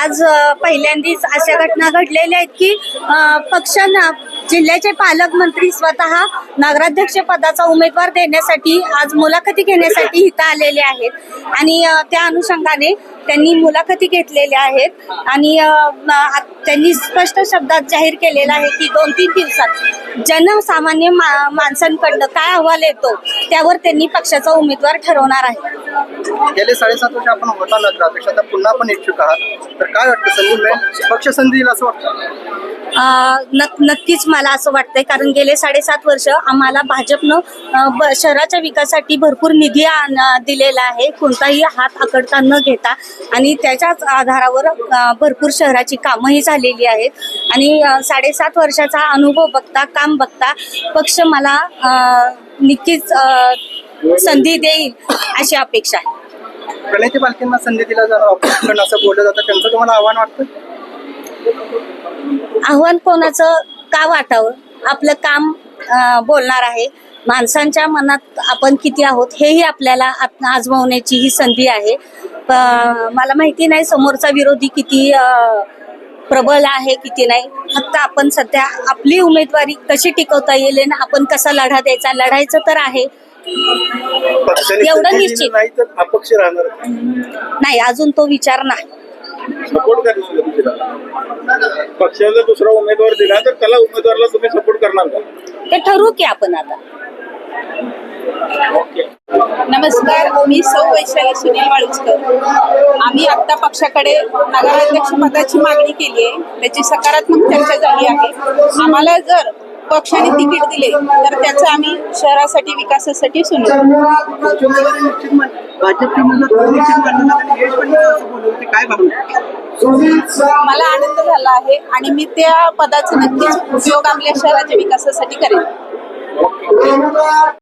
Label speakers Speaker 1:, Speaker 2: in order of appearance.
Speaker 1: आज पहिल्यांदाच अशा घटना घडलेल्या आहेत की पक्षांना जिल्ह्याचे पालकमंत्री स्वतः नगराध्यक्ष पदाचा उमेदवार देण्यासाठी आज मुलाखती घेण्यासाठी इथं आलेले आहेत. आणि त्या अनुषंगाने त्यांनी मुलाखती घेतलेल्या आहेत. आणि त्यांनी स्पष्ट शब्दात जाहीर केलेलं आहे की दोन तीन दिवसात जनसामान्य मा माणसांकडनं काय अहवाल येतो त्यावर त्यांनी पक्षाचा उमेदवार ठरवणार आहे.
Speaker 2: गेले साडेसात वर्ष आपण होता नगराध्यक्ष आता पुन्हा पण इच्छुक आहात. तर काय वाटतं संधी मिळेल? पक्ष संधी असं वाटतं?
Speaker 1: नक्कीच मला असं वाटतंय कारण गेले साडेसात वर्ष आम्हाला भाजपनं शहराच्या विकासासाठी भरपूर निधी दिलेला आहे. कोणताही हात आकडता न घेता. आणि त्याच्याच आधारावर भरपूर शहराची कामंही झालेली आहेत. आणि साडेसात वर्षाचा अनुभव बघता काम बघता पक्ष मला नक्कीच संधी देईल अशी अपेक्षा आहे.
Speaker 2: प्रणिती पालखींना संधी दिला जाणार असं बोललं जातं. त्यांचं तुम्हाला आव्हान वाटतं?
Speaker 1: आव्हान कोणाचं? का वाटावं? आपलं काम बोलणार आहे. माणसांच्या मनात आपण किती आहोत हेही आपल्याला आजमावण्याची ही संधी आहे. मला माहिती नाही समोरचा विरोधी किती अं, प्रबल आहे किती नाही. फक्त आपण सध्या आपली उमेदवारी कशी टिकवता येईल आणि आपण कसा लढा द्यायचा? लढायचं तर आहे. एवढं निश्चित.
Speaker 2: नाही
Speaker 1: अजून तो विचार नाही.
Speaker 3: सपोर्ट करणार का पक्षाला दुसरा उमेदवार दिला तर त्याला उमेदवाराला तुम्ही सपोर्ट करणार का?
Speaker 1: ते ठरवू की आपण आता.
Speaker 4: नमस्कार मी सौ वैशाली सुनील वाळुसकर. आम्ही आत्ता पक्षाकडे नगराध्यक्ष पदाची मागणी केली आहे. त्याची सकारात्मक चर्चा झाली आहे. आम्हाला जर पक्षाने तिकीट दिले तर त्याचं आम्ही शहरासाठी विकासासाठी सुनू
Speaker 2: भाजपची काय
Speaker 4: मला आनंद झाला आहे आणि मी त्या पदाचा नक्कीच उपयोग आपल्या शहराच्या विकासासाठी करेन.